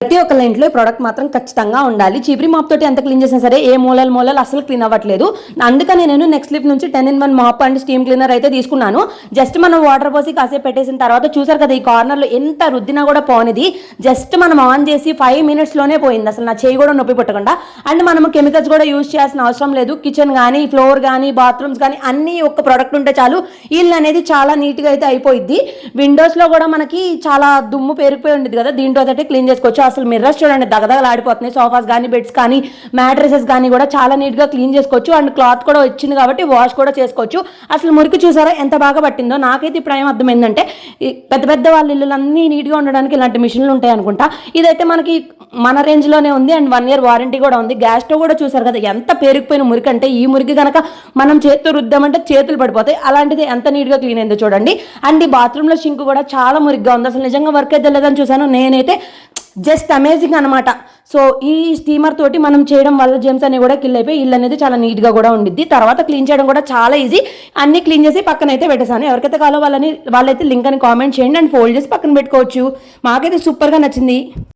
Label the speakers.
Speaker 1: ప్రతి ఒక్కళ్ళ ఇంట్లో ఈ ప్రోడక్ట్ మాత్రం ఖచ్చితంగా ఉండాలి. చీపురి మాప్ తోటి ఎంత క్లీన్ చేసినా సరే ఏ మూలలు మూలలు అసలు క్లీన్ అవ్వట్లేదు. అందుకని నేను నెక్స్ట్ లిప్ నుంచి ten in one mop and steam cleaner అయితే తీసుకున్నాను. జస్ట్ మనం వాటర్ పోసి కాసేపు పెట్టేసిన తర్వాత చూసారు కదా ఈ కార్నర్లో ఎంత రుద్దినా కూడా పోనిది. జస్ట్ మనం ఆన్ చేసి ఫైవ్ మినిట్స్లోనే పోయింది. అసలు నా చేయి కూడా నొప్పి పెట్టకుండా. అండ్ మనం కెమికల్స్ కూడా యూజ్ చేయాల్సిన అవసరం లేదు. కిచెన్ కానీ ఫ్లోర్ కానీ బాత్రూమ్స్ కానీ అన్ని ఒక్క ప్రోడక్ట్ ఉంటే చాలు. ఇల్లు అనేది చాలా నీట్గా అయితే అయిపోయింది విండోస్లో కూడా మనకి చాలా దుమ్ము పేరుకుపోయి ఉండేది కదా. దీంట్లో అయితే క్లీన్ చేసుకోవచ్చు. అసలు మిర్రర్స్ చూడండి దగదగలాడిపోతున్నాయి సోఫాస్ కానీ బెడ్స్ కానీ మ్యాట్రసెస్ కానీ కూడా చాలా నీట్గా క్లీన్ చేసుకోవచ్చు. అండ్ క్లాత్ కూడా వచ్చింది కాబట్టి వాష్ కూడా చేసుకోవచ్చు. అసలు మురికి చూసారా ఎంత బాగా పట్టిందో? నాకైతే ఇప్పుడు ఏం అర్థమైందంటే పెద్ద పెద్ద వాళ్ళ ఇల్లులన్నీ నీట్గా ఉండడానికి ఇలాంటి మిషన్లు ఉంటాయి అనుకుంటా. ఇదైతే మనకి మన రేంజ్లోనే ఉంది అండ్ వన్ ఇయర్ వారంటీ కూడా ఉంది. గ్యాస్ స్టవ్ కూడా చూసారు కదా ఎంత పేరుకుపోయిన మురికి అంటే ఈ మురికి కనుక మనం చేతితో రుద్దామంటే చేతులు పడిపోతాయి. అలాంటిది ఎంత నీట్గా క్లీన్ అయిందో చూడండి. అండ్ ఈ బాత్రూంలో షింక్ కూడా చాలా మురిగ్గా ఉంది. అసలు నిజంగా వర్క్ అయితే లేదని చూసాను నేనైతే జస్ట్ అమేజింగ్ అనమాట సో ఈ స్టీమర్ తోటి మనం చేయడం వల్ల జెమ్స్ అనేవి కూడా కిల్ అయిపోయి ఇల్లు అనేది చాలా నీట్గా కూడా ఉండిద్ది. తర్వాత క్లీన్ చేయడం కూడా చాలా ఈజీ అన్ని క్లీన్ చేసి పక్కన అయితే పెట్టేశాను. ఎవరికైతే కావాలో వాళ్ళని వాళ్ళైతే లింక్ అని కామెంట్ చేయండి. అండ్ ఫోల్డ్ చేసి పక్కన పెట్టుకోవచ్చు. మాకైతే సూపర్గా నచ్చింది.